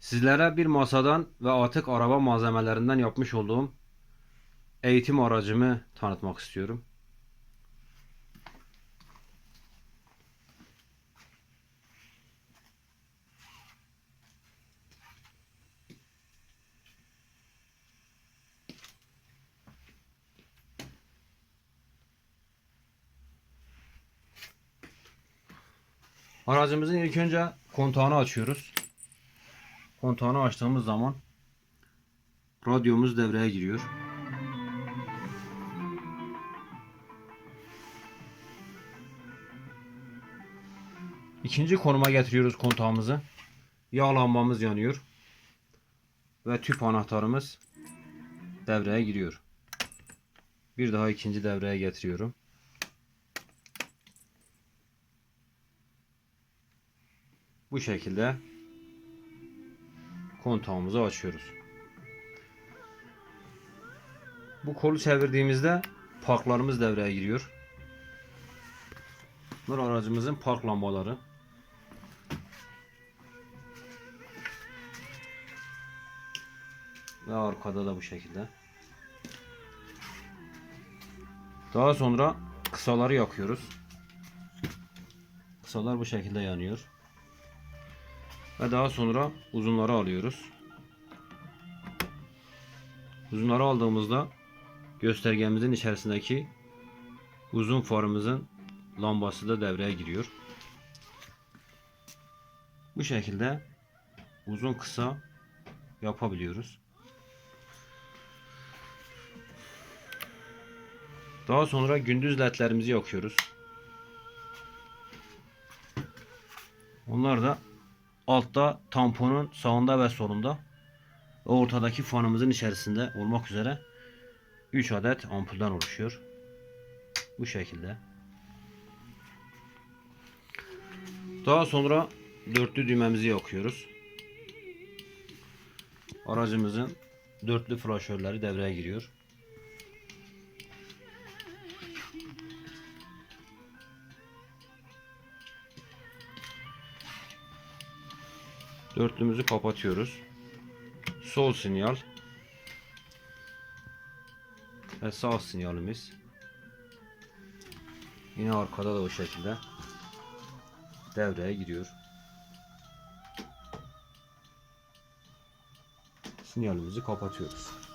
Sizlere bir masadan ve atık araba malzemelerinden yapmış olduğum eğitim aracımı tanıtmak istiyorum. Aracımızın ilk önce kontağını açıyoruz. Kontağını açtığımız zaman radyomuz devreye giriyor. İkinci konuma getiriyoruz kontağımızı. Yağ lambamız yanıyor. Ve tüp anahtarımız devreye giriyor. Bir daha ikinci devreye getiriyorum. Bu şekilde kontağımızı açıyoruz. Bu kolu çevirdiğimizde parklarımız devreye giriyor. Bunlar aracımızın park lambaları. Ve arkada da bu şekilde. Daha sonra kısaları yakıyoruz. Kısalar bu şekilde yanıyor. Ve daha sonra uzunları alıyoruz. Uzunları aldığımızda göstergemizin içerisindeki uzun farımızın lambası da devreye giriyor. Bu şekilde uzun kısa yapabiliyoruz. Daha sonra gündüz ledlerimizi yakıyoruz. Onlar da altta tamponun sağında ve solunda ortadaki fanımızın içerisinde olmak üzere 3 adet ampulden oluşuyor. Bu şekilde. Daha sonra dörtlü düğmemizi yakıyoruz. Aracımızın dörtlü flaşörleri devreye giriyor. Dörtlümüzü kapatıyoruz. Sol sinyal ve sağ sinyalimiz. Yine arkada da o şekilde devreye giriyor. Sinyalimizi kapatıyoruz.